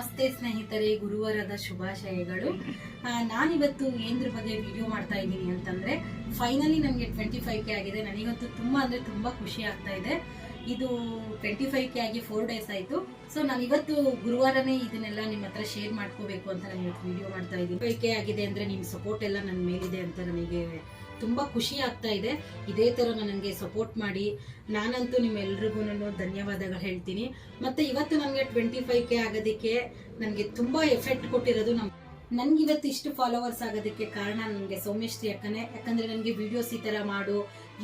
ನಮಸ್ತೆ ಸ್ನೇಹಿತರೆ, ಗುರುವಾರದ ಶುಭಾಶಯಗಳು. ನಾನಿವತ್ತು ಏನ್ರ ಬಗ್ಗೆ ವಿಡಿಯೋ ಮಾಡ್ತಾ ಇದ್ದೀನಿ ಅಂತಂದ್ರೆ ಫೈನಲಿ ನನಗೆ ಟ್ವೆಂಟಿ ಫೈವ್ ಕೆ ಆಗಿದೆ. ನನಗಂತೂ ತುಂಬಾ ಅಂದ್ರೆ ತುಂಬಾ ಖುಷಿ ಆಗ್ತಾ ಇದೆ. ಇದು ಟ್ವೆಂಟಿ ಫೈವ್ ಕೆ ಆಗಿ ಫೋರ್ ಡೇಸ್ ಆಯ್ತು. ಸೊ ನಾನು ಇವತ್ತು ಗುರುವಾರನೇ ಇದನ್ನೆಲ್ಲ ನಿಮ್ಮ ಹತ್ರ ಶೇರ್ ಮಾಡ್ಕೋಬೇಕು ಅಂತ ನಾನು ಇವತ್ತು ವಿಡಿಯೋ ಮಾಡ್ತಾ ಇದ್ದೀನಿ. ಫೈವ್ ಕೆ ಆಗಿದೆ ಅಂದ್ರೆ ನಿಮ್ಮ ಸಪೋರ್ಟ್ ಎಲ್ಲ ನನ್ನ ಮೇಲಿದೆ ಅಂತ ನನಗೆ ತುಂಬಾ ಖುಷಿ ಆಗ್ತಾ ಇದೆ. ಇದೇ ಥರ ನನಗೆ ಸಪೋರ್ಟ್ ಮಾಡಿ. ನಾನಂತೂ ನಿಮ್ಮೆಲ್ರಿಗೂ ಧನ್ಯವಾದಗಳು ಹೇಳ್ತೀನಿ. ಮತ್ತೆ ಇವತ್ತು ನನಗೆ ಟ್ವೆಂಟಿ ಫೈವ್ ಕೆ ಆಗೋದಕ್ಕೆ ನನಗೆ ತುಂಬ ಎಫೆಕ್ಟ್ ಕೊಟ್ಟಿರೋದು ನಮ್ಮ ನನ್ಗೆ ಇವತ್ತು ಇಷ್ಟು ಫಾಲೋವರ್ಸ್ ಆಗೋದಕ್ಕೆ ಕಾರಣ ನನಗೆ ಸೌಮ್ಯಶ್ರೀ ಅಕ್ಕನೇ. ಯಾಕಂದರೆ ನನಗೆ ವಿಡಿಯೋಸ್ ಈ ಥರ ಮಾಡು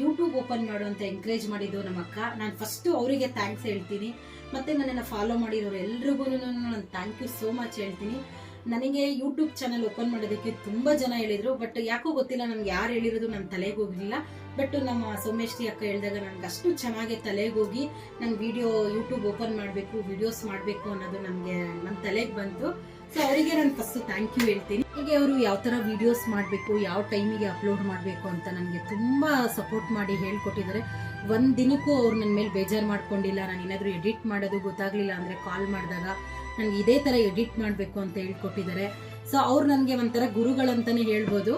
ಯೂಟ್ಯೂಬ್ ಓಪನ್ ಮಾಡು ಅಂತ ಎಂಕರೇಜ್ ಮಾಡಿದ್ದು ನಮ್ಮ ಅಕ್ಕ. ನಾನು ಫಸ್ಟು ಅವರಿಗೆ ಥ್ಯಾಂಕ್ಸ್ ಹೇಳ್ತೀನಿ. ಮತ್ತೆ ನನ್ನನ್ನು ಫಾಲೋ ಮಾಡಿರೋರು ಎಲ್ರಿಗೂ ನಾನು ಥ್ಯಾಂಕ್ ಯು ಸೋ ಮಚ್ ಹೇಳ್ತೀನಿ. ನನಗೆ ಯೂಟ್ಯೂಬ್ ಚಾನಲ್ ಓಪನ್ ಮಾಡೋದಕ್ಕೆ ತುಂಬ ಜನ ಹೇಳಿದರು ಬಟ್ ಯಾಕೋ ಗೊತ್ತಿಲ್ಲ ನನಗೆ ಯಾರು ಹೇಳಿರೋದು ನನ್ನ ತಲೆಗೆ ಹೋಗಲಿಲ್ಲ. ಬಟ್ ನಮ್ಮ ಸೋಮೇಶ್ರಿ ಅಕ್ಕ ಹೇಳಿದಾಗ ನನಗೆ ಅಷ್ಟು ಚೆನ್ನಾಗಿ ತಲೆಗೆ ಹೋಗಿ ನಾನು ವಿಡಿಯೋ ಯೂಟ್ಯೂಬ್ ಓಪನ್ ಮಾಡಬೇಕು ವಿಡಿಯೋಸ್ ಮಾಡಬೇಕು ಅನ್ನೋದು ನನಗೆ ನನ್ನ ತಲೆಗೆ ಬಂತು. ಸೊ ಅವರಿಗೆ ನಾನು ಫಸ್ಟ್ ಥ್ಯಾಂಕ್ ಯು ಹೇಳ್ತೀನಿ. ಹೀಗೆ ಅವರು ಯಾವ ಥರ ವಿಡಿಯೋಸ್ ಮಾಡಬೇಕು, ಯಾವ ಟೈಮಿಗೆ ಅಪ್ಲೋಡ್ ಮಾಡಬೇಕು ಅಂತ ನನಗೆ ತುಂಬ ಸಪೋರ್ಟ್ ಮಾಡಿ ಹೇಳ್ಕೊಟ್ಟಿದ್ದಾರೆ. ಒಂದು ದಿನಕ್ಕೂ ಅವ್ರು ನನ್ನ ಮೇಲೆ ಬೇಜಾರು ಮಾಡ್ಕೊಂಡಿಲ್ಲ, ನಾನು ಏನಾದರೂ ಎಡಿಟ್ ಮಾಡೋದು ಗೊತ್ತಾಗಲಿಲ್ಲ ಅಂದರೆ ಕಾಲ್ ಮಾಡಿದಾಗ ನನಗೆ ಇದೇ ಥರ ಎಡಿಟ್ ಮಾಡಬೇಕು ಅಂತ ಹೇಳ್ಕೊಟ್ಟಿದ್ದಾರೆ. ಸೊ ಅವ್ರು ನನಗೆ ಒಂಥರ ಗುರುಗಳಂತಲೇ ಹೇಳ್ಬೋದು.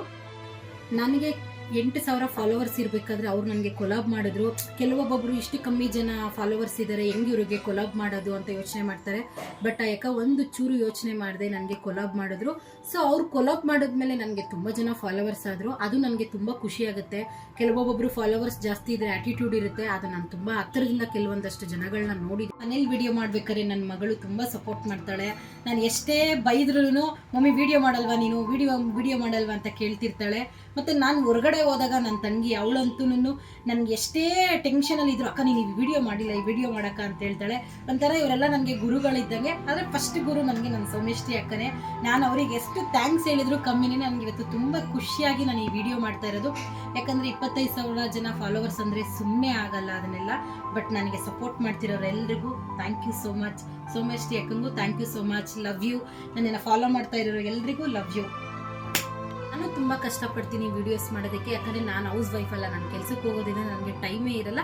ನನಗೆ ಎಂಟು ಸಾವಿರ ಫಾಲೋವರ್ಸ್ ಇರಬೇಕಾದ್ರೆ ಅವ್ರು ನನಗೆ ಕೊಲಾಬ್ ಮಾಡಿದ್ರು. ಕೆಲವೊಬ್ಬೊಬ್ರು ಇಷ್ಟು ಕಮ್ಮಿ ಜನ ಫಾಲೋವರ್ಸ್ ಇದ್ದಾರೆ ಹೆಂಗೆ ಇವ್ರಿಗೆ ಕೊಲಾಬ್ ಮಾಡೋದು ಅಂತ ಯೋಚನೆ ಮಾಡ್ತಾರೆ. ಬಟ್ ಯಾಕ ಒಂದು ಚೂರು ಯೋಚನೆ ಮಾಡಿದೆ ನನಗೆ ಕೊಲಾಬ್ ಮಾಡಿದ್ರು. ಸೊ ಅವ್ರು ಕೊಲಾಬ್ ಮಾಡಿದ್ಮೇಲೆ ನನಗೆ ತುಂಬ ಜನ ಫಾಲೋವರ್ಸ್ ಆದರು. ಅದು ನನಗೆ ತುಂಬ ಖುಷಿ ಆಗುತ್ತೆ. ಕೆಲವೊಬ್ಬೊಬ್ರು ಫಾಲೋವರ್ಸ್ ಜಾಸ್ತಿ ಇದ್ರೆ ಆ್ಯಟಿಟ್ಯೂಡ್ ಇರುತ್ತೆ. ಅದು ನಾನು ತುಂಬ ಹತ್ತಿರದಿಂದ ಕೆಲವೊಂದಷ್ಟು ಜನಗಳನ್ನ ನೋಡಿ ಮನೇಲಿ ವಿಡಿಯೋ ಮಾಡ್ಬೇಕಾದ್ರೆ ನನ್ನ ಮಗಳು ತುಂಬ ಸಪೋರ್ಟ್ ಮಾಡ್ತಾಳೆ. ನಾನು ಎಷ್ಟೇ ಬೈದ್ರೂ ಮಮ್ಮಿ ವಿಡಿಯೋ ಮಾಡಲ್ವಾ ನೀನು? ವಿಡಿಯೋ ವಿಡಿಯೋ ಮಾಡಲ್ವಾ? ಅಂತ ಕೇಳ್ತಿರ್ತಾಳೆ. ಮತ್ತೆ ನಾನು ಹೊರಗಡೆ ಹೋದಾಗ ನನ್ನ ತಂಗಿ ಅವಳಂತೂ ನನ್ಗೆ ಎಷ್ಟೇ ಟೆನ್ಷನಲ್ಲಿ ಇದ್ರು, ಅಕ್ಕ, ನೀನು ಈ ವಿಡಿಯೋ ಮಾಡಿಲ್ಲ, ಈ ವಿಡಿಯೋ ಮಾಡಕ್ಕ ಅಂತ ಹೇಳ್ತಾಳೆ. ಒಂಥರ ಇವರೆಲ್ಲ ನನಗೆ ಗುರುಗಳಿದ್ದಂಗೆ. ಆದರೆ ಫಸ್ಟ್ ಗುರು ನನಗೆ ನನ್ನ ಸೌಮೇಶ್ರೀ ಅಕ್ಕನೇ. ನಾನು ಅವ್ರಿಗೆ ಎಷ್ಟು ಥ್ಯಾಂಕ್ಸ್ ಹೇಳಿದ್ರು ಕಮ್ಮಿನೇ ನನಗೆ ಇವತ್ತು ತುಂಬ ಖುಷಿಯಾಗಿ ನಾನು ಈ ವಿಡಿಯೋ ಮಾಡ್ತಾ ಇರೋದು. ಯಾಕಂದರೆ ಇಪ್ಪತ್ತೈದು ಸಾವಿರ ಜನ ಫಾಲೋವರ್ಸ್ ಅಂದರೆ ಸುಮ್ಮನೆ ಆಗಲ್ಲ ಅದನ್ನೆಲ್ಲ. ಬಟ್ ನನಗೆ ಸಪೋರ್ಟ್ ಮಾಡ್ತಿರೋರೆಲ್ರಿಗೂ ಥ್ಯಾಂಕ್ ಯು ಸೋ ಮಚ್ ಸೋಮೇಶ್ಟಿ ಅಕ್ಕಂಗೂ thank you so much love you ನನ್ನನ್ನು ಫಾಲೋ ಮಾಡ್ತಾ ಇರೋರು ಎಲ್ರಿಗೂ ಲವ್ ಯು ತುಂಬ ಕಷ್ಟಪಡ್ತೀನಿ ವಿಡಿಯೋಸ್ ಮಾಡೋದಕ್ಕೆ. ಯಾಕಂದರೆ ನಾನು ಹೌಸ್ ವೈಫ್ ಅಲ್ಲ, ನಾನು ಕೆಲಸಕ್ಕೆ ಹೋಗೋದ್ರಿಂದ ನನಗೆ ಟೈಮೇ ಇರಲ್ಲ.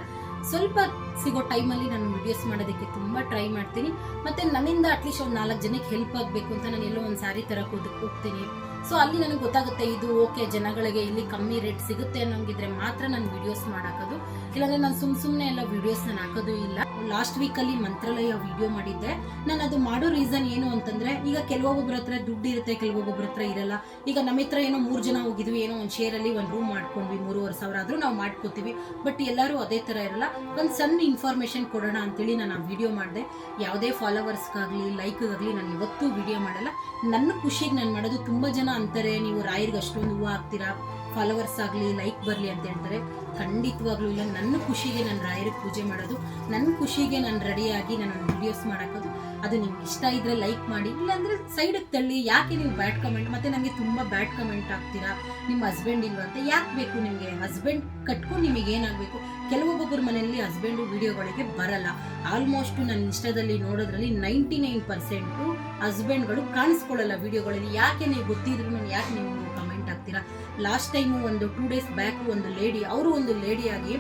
ಸ್ವಲ್ಪ ಸಿಗೋ ಟೈಮಲ್ಲಿ ನಾನು ವಿಡಿಯೋಸ್ ಮಾಡೋದಕ್ಕೆ ತುಂಬ ಟ್ರೈ ಮಾಡ್ತೀನಿ. ಮತ್ತು ನನ್ನಿಂದ ಅಟ್ಲೀಸ್ಟ್ ಒಂದು ನಾಲ್ಕು ಜನಕ್ಕೆ ಹೆಲ್ಪ್ ಆಗಬೇಕು ಅಂತ ನಾನು ಎಲ್ಲೋ ಒಂದು ಸಾರಿ ತರಕ್ಕೆ ಹೋಗ್ತೀನಿ ಸೊ ಅಲ್ಲಿ ನನಗೆ ಗೊತ್ತಾಗುತ್ತೆ ಇದು ಓಕೆ ಜನಗಳಿಗೆ ಇಲ್ಲಿ ಕಮ್ಮಿ ರೇಟ್ ಸಿಗುತ್ತೆ ಅನ್ನೋಂಗಿದ್ರೆ ಮಾತ್ರ ನಾನು ವಿಡಿಯೋಸ್ ಮಾಡಾಕೋದು. ಇಲ್ಲಾಂದ್ರೆ ನಾನು ಸುಮ್ ಸುಮ್ಮನೆ ಎಲ್ಲ ವಿಡಿಯೋಸ್ ನಾನು ಹಾಕೋದು ಇಲ್ಲ. ಲಾಸ್ಟ್ ವೀಕಲ್ಲಿ ಮಂತ್ರಾಲಯ ವಿಡಿಯೋ ಮಾಡಿದ್ದೆ. ನಾನು ಅದು ಮಾಡೋ ರೀಸನ್ ಏನು ಅಂತಂದ್ರೆ, ಈಗ ಕೆಲವೊಬ್ಬೊಬ್ಬರ ಹತ್ರ ದುಡ್ಡು ಇರುತ್ತೆ ಕೆಲವೊಬ್ಬೊಬ್ಬರ ಹತ್ರ ಇರಲ್ಲ. ಈಗ ನಮ್ಮ ಹತ್ರ ಏನೋ ಮೂರು ಜನ ಹೋಗಿದ್ವಿ, ಏನೋ ಒಂದು ಶೇರಲ್ಲಿ ಒಂದು ರೂಮ್ ಮಾಡ್ಕೊಂಡ್ವಿ, ಮೂರುವರೆ ಸಾವಿರ ಆದರೂ ನಾವು ಮಾಡ್ಕೋತೀವಿ. ಬಟ್ ಎಲ್ಲರೂ ಅದೇ ಥರ ಇರಲ್ಲ. ಒಂದು ಸಣ್ಣ ಇನ್ಫಾರ್ಮೇಷನ್ ಕೊಡೋಣ ಅಂತೇಳಿ ನಾನು ಆ ವಿಡಿಯೋ ಮಾಡಿದೆ. ಯಾವುದೇ ಫಾಲೋವರ್ಸ್ಗಾಗಲಿ ಲೈಕ್ಗಾಗಲಿ ನಾನು ಇವತ್ತೂ ವಿಡಿಯೋ ಮಾಡಲ್ಲ. ನನ್ನ ಖುಷಿಗೆ ನಾನು ಮಾಡೋದು ತುಂಬ ಜನ ಅಂತಾರೆ ನೀವು ರಾಯರ್ಗೆ ಅಷ್ಟೊಂದು ಹೂವು ಹಾಕ್ತೀರಾ? ಫಾಲೋವರ್ಸ್ ಆಗಲಿ ಲೈಕ್ ಬರಲಿ ಅಂತ ಹೇಳ್ತಾರೆ. ಖಂಡಿತವಾಗ್ಲೂ ಇಲ್ಲ. ನನ್ನ ಖುಷಿಗೆ ನಾನು ರಾಯರಿಗೆ ಪೂಜೆ ಮಾಡೋದು ನನ್ನ ಖುಷಿಗೆ ನಾನು ರೆಡಿಯಾಗಿ ನಾನು ವಿಡಿಯೋಸ್ ಮಾಡಾಕೋದು ಅದು ನಿಮ್ಗೆ ಇಷ್ಟ ಇದ್ರೆ ಲೈಕ್ ಮಾಡಿ, ಇಲ್ಲಾಂದ್ರೆ ಸೈಡಿಗೆ ತಳ್ಳಿ, ಯಾಕೆ ನೀವು ಬ್ಯಾಡ್ ಕಮೆಂಟ್ ಮತ್ತೆ ನನಗೆ ತುಂಬ ಬ್ಯಾಡ್ ಕಮೆಂಟ್ ಆಗ್ತೀರಾ ನಿಮ್ಮ ಹಸ್ಬೆಂಡ್ ಅಂತ ಯಾಕೆ ಬೇಕು ನಿಮಗೆ? ಹಸ್ಬೆಂಡ್ ಕಟ್ಕೊಂಡು ನಿಮಗೆ ಏನಾಗಬೇಕು? ಕೆಲವೊಬ್ಬೊಬ್ಬರ ಮನೆಯಲ್ಲಿ ಹಸ್ಬೆಂಡು ವಿಡಿಯೋಗಳಿಗೆ ಬರಲ್ಲ. ಆಲ್ಮೋಸ್ಟ್ ನನ್ನ ಇಷ್ಟದಲ್ಲಿ ನೋಡೋದ್ರಲ್ಲಿ ನೈಂಟಿ ನೈನ್ ಪರ್ಸೆಂಟು ಹಸ್ಬೆಂಡ್ಗಳು ಕಾಣಿಸ್ಕೊಳ್ಳಲ್ಲ ವಿಡಿಯೋಗಳಲ್ಲಿ ಯಾಕೆ ನೀವು ಗೊತ್ತಿದ್ರು ಯಾಕೆ ಕಮೆಂಟ್ ಆಗ್ತೀರಾ? ಲಾಸ್ಟ್ ಟೈಮು ಒಂದು ಟೂ ಡೇಸ್ ಬ್ಯಾಕ್ ಒಂದು ಲೇಡಿ ಅವರು ಒಂದು ಲೇಡಿಯಾಗಿ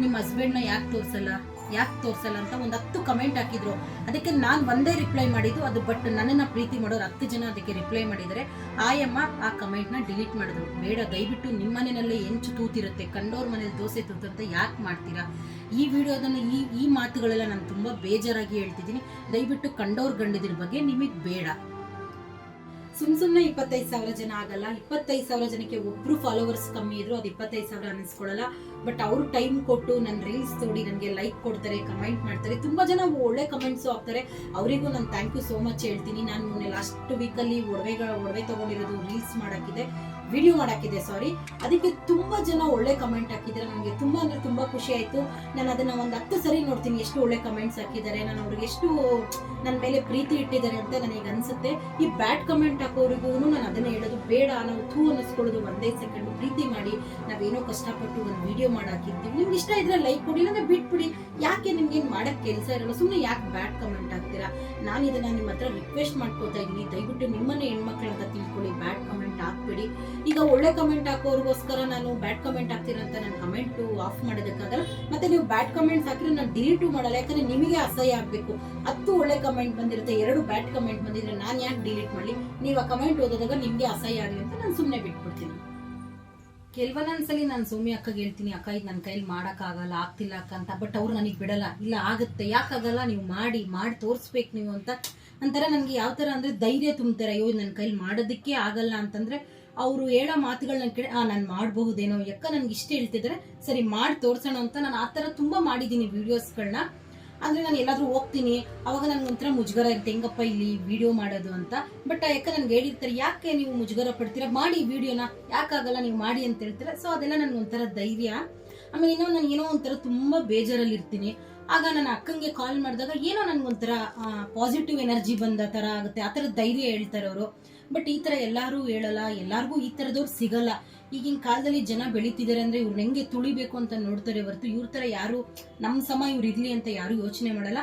ನಿಮ್ಮ ಹಸ್ಬೆಂಡ್ನ ಯಾಕೆ ತೋರಿಸಲ್ಲ? ಯಾಕೆ ತೋರಿಸಲ್ಲ ಅಂತ ಒಂದು ಹತ್ತು ಕಮೆಂಟ್ ಹಾಕಿದ್ರು. ಅದಕ್ಕೆ ನಾನು ಒಂದೇ ರಿಪ್ಲೈ ಮಾಡಿದ್ದು ಅದು ಬಟ್ ನನ್ನನ್ನು ಪ್ರೀತಿ ಮಾಡೋರು ಹತ್ತು ಜನ ಅದಕ್ಕೆ ರಿಪ್ಲೈ ಮಾಡಿದರೆ, ಆಯಮ್ಮ, ಆ ಕಮೆಂಟ್ನ ಡಿಲೀಟ್ ಮಾಡಿದ್ರು. ಬೇಡ, ದಯವಿಟ್ಟು ನಿಮ್ಮ ಮನೆಯಲ್ಲೇ ಹೆಂಚು ತೂತಿರುತ್ತೆ, ಕಂಡೋರ್ ಮನೇಲಿ ದೋಸೆ ತೂತಂತ, ಯಾಕೆ ಮಾಡ್ತೀರಾ? ಈ ವಿಡಿಯೋದನ್ನು ಈ ಈ ಮಾತುಗಳೆಲ್ಲ ನಾನು ತುಂಬ ಬೇಜಾರಾಗಿ ಹೇಳ್ತಿದ್ದೀನಿ. ದಯವಿಟ್ಟು ಕಂಡೋರ್ ಗಂಡದಿರ ಬಗ್ಗೆ ನಿಮಗೆ ಬೇಡ. ಸುಮ್ ಸುಮ್ಮನೆ ಇಪ್ಪತ್ತೈದು ಸಾವಿರ ಜನ ಆಗಲ್ಲ, ಇಪ್ಪತ್ತೈದು ಸಾವಿರ ಜನಕ್ಕೆ ಒಬ್ರು ಫಾಲೋವರ್ಸ್ ಕಮ್ಮಿ ಇದ್ರು ಅದು ಇಪ್ಪತ್ತೈದು ಸಾವಿರ ಅನ್ನಿಸ್ಕೊಳ್ಳಲ್ಲ. ಬಟ್ ಅವ್ರು ಟೈಮ್ ಕೊಟ್ಟು ನನ್ನ ರೀಲ್ಸ್ ನೋಡಿ ನನಗೆ ಲೈಕ್ ಕೊಡ್ತಾರೆ ಕಮೆಂಟ್ ಮಾಡ್ತಾರೆ, ತುಂಬ ಜನ ಒಳ್ಳೆ ಕಮೆಂಟ್ಸು ಹಾಕ್ತಾರೆ. ಅವರಿಗೂ ನಾನು ಥ್ಯಾಂಕ್ ಯು ಸೋ ಮಚ್ ಹೇಳ್ತೀನಿ. ನಾನು ಮೊನ್ನೆ ಲಾಸ್ಟ್ ವೀಕಲ್ಲಿ ಒಡವೆಗಳ, ಒಡವೆ ತಗೊಂಡಿರೋದು ರೀಲ್ಸ್ ಮಾಡೋಕ್ಕಿದೆ. ವಿಡಿಯೋ ಮಾಡಾಕಿದ್ದೆ ಸಾರಿ ಅದಕ್ಕೆ ತುಂಬ ಜನ ಒಳ್ಳೆ ಕಮೆಂಟ್ ಹಾಕಿದ್ದಾರೆ. ನನಗೆ ತುಂಬ ಅಂದರೆ ತುಂಬ ಖುಷಿ ಆಯಿತು. ನಾನು ಅದನ್ನು ಒಂದು ಹತ್ತು ಸರಿ ನೋಡ್ತೀನಿ, ಎಷ್ಟು ಒಳ್ಳೆ ಕಮೆಂಟ್ಸ್ ಹಾಕಿದ್ದಾರೆ. ನಾನು ಅವ್ರಿಗೆ ಎಷ್ಟು ನನ್ನ ಮೇಲೆ ಪ್ರೀತಿ ಇಟ್ಟಿದ್ದಾರೆ ಅಂತ ನನಗೆ ಅನಿಸುತ್ತೆ. ಈ ಬ್ಯಾಡ್ ಕಮೆಂಟ್ ಹಾಕೋರಿಗೂ ನಾನು ಅದನ್ನೇ ಹೇಳೋದು ಬೇಡ. ನಾವು ಥೂ ಅನ್ನಿಸ್ಕೊಳ್ಳೋದು ಒಂದೇ ಸೆಕೆಂಡ್ ಪ್ರೀತಿ ಮಾಡಿ, ನಾವೇನೋ ಕಷ್ಟಪಟ್ಟು ಒಂದು ವಿಡಿಯೋ ಮಾಡಾಕಿರ್ತೀವಿ. ನಿಮ್ಗೆ ಇಷ್ಟ ಇದ್ರೆ ಲೈಕ್ ಕೊಡಿ, ಇಲ್ಲಾಂದ್ರೆ ಬಿಟ್ಬಿಡಿ. ಯಾಕೆ ನಿಮ್ಗೆ ಮಾಡೋಕ್ಕೆ ಕೆಲಸ ಇರಲ್ಲ? ಸುಮ್ಮನೆ ಯಾಕೆ ಬ್ಯಾಡ್ ಕಮೆಂಟ್ ಹಾಕ್ತೀರಾ? ನಾನು ಇದನ್ನ ನಿಮ್ಮ ಹತ್ರ ರಿಕ್ವೆಸ್ಟ್ ಮಾಡ್ಕೋತಾ ಇದ್ದೀನಿ ದಯವಿಟ್ಟು ನಿಮ್ಮನ್ನೇ ಹೆಣ್ಮಕ್ಳಂತ ತಿಳ್ಕೊಳ್ಳಿ. ಬ್ಯಾಡ್ ಕಮೆಂಟ್ ಹಾಕ್ಬೇಡಿ. ಈಗ ಒಳ್ಳೆ ಕಮೆಂಟ್ ಹಾಕೋರಿಗೋಸ್ಕರ ನಾನು ಬ್ಯಾಡ್ ಕಮೆಂಟ್ ಹಾಕ್ತೀರ ಅಂತ ನಾನು ಕಮೆಂಟ್ ಆಫ್ ಮಾಡೋದಕ್ಕಾಗಲ್ಲ. ಮತ್ತೆ ನೀವು ಬ್ಯಾಡ್ ಕಮೆಂಟ್ಸ್ ಹಾಕಿದ್ರೆ ನಾನು ಡಿಲೀಟು ಮಾಡಲ್ಲ, ಯಾಕಂದ್ರೆ ನಿಮಗೆ ಅಸಹ್ಯ ಆಗಬೇಕು. ಹತ್ತು ಒಳ್ಳೆ ಕಮೆಂಟ್ ಬಂದಿರುತ್ತೆ, ಎರಡು ಬ್ಯಾಡ್ ಕಮೆಂಟ್ ಬಂದಿದ್ರೆ ನಾನು ಯಾಕೆ ಡಿಲೀಟ್ ಮಾಡಲಿ? ನೀವು ಆ ಕಮೆಂಟ್ ಓದೋದಾಗ ನಿಮಗೆ ಅಸಹ್ಯ ಆಗಲಿ ಅಂತ ನಾನು ಸುಮ್ಮನೆ ಬಿಟ್ಬಿಡ್ತೀನಿ. ಕೆಲವೊಂದೊಂದ್ಸಲಿ ನಾನು ಸೌಮ್ಯ ಅಕ್ಕಗೆ ಹೇಳ್ತೀನಿ, ಅಕ್ಕ, ಇದು ನನ್ನ ಕೈಲಿ ಮಾಡೋಕ್ಕಾಗಲ್ಲ, ಆಗ್ತಿಲ್ಲ ಅಕ್ಕ ಅಂತ ಬಟ್ ಅವ್ರು ನನಗೆ ಬಿಡಲ್ಲ. ಇಲ್ಲ, ಆಗುತ್ತೆ. ಯಾಕಾಗಲ್ಲ? ನೀವು ಮಾಡಿ ಮಾಡಿ ತೋರಿಸ್ಬೇಕು ನೀವು ಅಂತ. ಒಂಥರ ನನಗೆ ಯಾವ ಥರ ಅಂದರೆ ಧೈರ್ಯ ತುಂಬ್ತಾರೆ, ಅಯ್ಯೋ ನನ್ನ ಕೈಲಿ ಮಾಡೋದಕ್ಕೆ ಆಗಲ್ಲ ಅಂತಂದರೆ ಅವರು ಹೇಳೋ ಮಾತುಗಳನ್ನ ಕೇಳಿ, ಆ, ನಾನು ಮಾಡಬಹುದೇನೋ, ಯಾಕ ನನ್ಗೆ ಇಷ್ಟ ಹೇಳ್ತಿದ್ರೆ, ಸರಿ ಮಾಡಿ ತೋರ್ಸೋಣ ಅಂತ ನಾನು ಆ ಥರ ತುಂಬ ಮಾಡಿದ್ದೀನಿ ವೀಡಿಯೋಸ್ಗಳನ್ನ ಅಂದರೆ ನಾನು ಎಲ್ಲಾದರೂ ಹೋಗ್ತೀನಿ, ಅವಾಗ ಒಂಥರ ಮುಜುಗರ ಇರುತ್ತೆ, ಹೆಂಗಪ್ಪ ಇಲ್ಲಿ ವಿಡಿಯೋ ಮಾಡೋದು ಅಂತ. ಬಟ್ ಯಾಕೆ ನನಗೆ ಹೇಳಿರ್ತಾರೆ, ಯಾಕೆ ನೀವು ಮುಜುಗರ ಪಡ್ತೀರಾ? ಮಾಡಿ ವಿಡಿಯೋನ ಯಾಕಾಗಲ್ಲ ನೀವು ಮಾಡಿ ಅಂತ ಹೇಳ್ತೀರಾ. ಸೊ ಅದೆಲ್ಲ ನನಗೆ ಒಂಥರ ಧೈರ್ಯ. ಆಮೇಲೆ ಇನ್ನೂ ನಾನು ಏನೋ ಒಂಥರ ತುಂಬ ಬೇಜಾರಲ್ಲಿ ಇರ್ತೀನಿ ಆಗ ನನ್ನ ಅಕ್ಕಂಗೆ ಕಾಲ್ ಮಾಡಿದಾಗ ಏನೋ ನನಗೊಂಥರ ಪಾಸಿಟಿವ್ ಎನರ್ಜಿ ಬಂದ ಥರ ಆಗುತ್ತೆ, ಆ ಥರ ಧೈರ್ಯ ಹೇಳ್ತಾರೆ ಅವರು. ಬಟ್ ಈ ಥರ ಎಲ್ಲರೂ ಹೇಳಲ್ಲ, ಎಲ್ಲಾರ್ಗೂ ಈ ಥರದವ್ರು ಸಿಗಲ್ಲ. ಈಗಿನ ಕಾಲದಲ್ಲಿ ಜನ ಬೆಳೀತಿದ್ದಾರೆ ಅಂದರೆ ಇವ್ರು ಹೆಂಗೆ ತುಳಿಬೇಕು ಅಂತ ನೋಡ್ತಾರೆ ಹೊರತು ಇವ್ರ ಥರ ಯಾರು ನಮ್ಮ ಸಮ ಇವ್ರು ಇರಲಿ ಅಂತ ಯಾರು ಯೋಚನೆ ಮಾಡಲ್ಲ.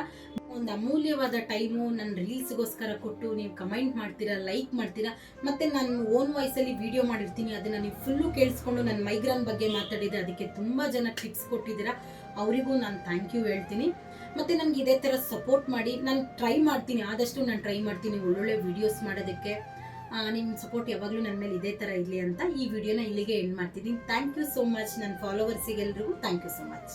ಒಂದು ಅಮೂಲ್ಯವಾದ ಟೈಮು ನನ್ನ ರೀಲ್ಸ್ಗೋಸ್ಕರ ಕೊಟ್ಟು ನೀವು ಕಮೆಂಟ್ ಮಾಡ್ತೀರಾ ಲೈಕ್ ಮಾಡ್ತೀರಾ, ಮತ್ತೆ ನಾನು ಓನ್ ವಾಯ್ಸಲ್ಲಿ ವಿಡಿಯೋ ಮಾಡಿರ್ತೀನಿ, ಅದನ್ನು ನೀವು ಫುಲ್ಲು ಕೇಳಿಸ್ಕೊಂಡು ನನ್ನ ಮೈಗ್ರಾನ್ ಬಗ್ಗೆ ಮಾತಾಡಿದೆ ಅದಕ್ಕೆ ತುಂಬ ಜನ ಟಿಪ್ಸ್ ಕೊಟ್ಟಿದ್ದೀರಾ, ಅವರಿಗೂ ನಾನು ಥ್ಯಾಂಕ್ ಯು ಹೇಳ್ತೀನಿ. ಮತ್ತು ನನಗೆ ಇದೇ ಥರ ಸಪೋರ್ಟ್ ಮಾಡಿ, ನಾನು ಟ್ರೈ ಮಾಡ್ತೀನಿ, ಆದಷ್ಟು ನಾನು ಟ್ರೈ ಮಾಡ್ತೀನಿ ಒಳ್ಳೊಳ್ಳೆ ವಿಡಿಯೋಸ್ ಮಾಡೋದಕ್ಕೆ. ನಿಮ್ಮ ಸಪೋರ್ಟ್ ಯಾವಾಗಲೂ ನನ್ನ ಮೇಲೆ ಇದೇ ಥರ ಇರಲಿ ಅಂತ ಈ ವಿಡಿಯೋನ ಇಲ್ಲಿಗೆ ಎಂಡ್ ಮಾಡ್ತಿದ್ದೀನಿ. ಥ್ಯಾಂಕ್ ಯು ಸೋ ಮಚ್ ನನ್ನ ಫಾಲೋವರ್ಸಿಗೆಲ್ರಿಗೂ ಥ್ಯಾಂಕ್ ಯು ಸೋ ಮಚ್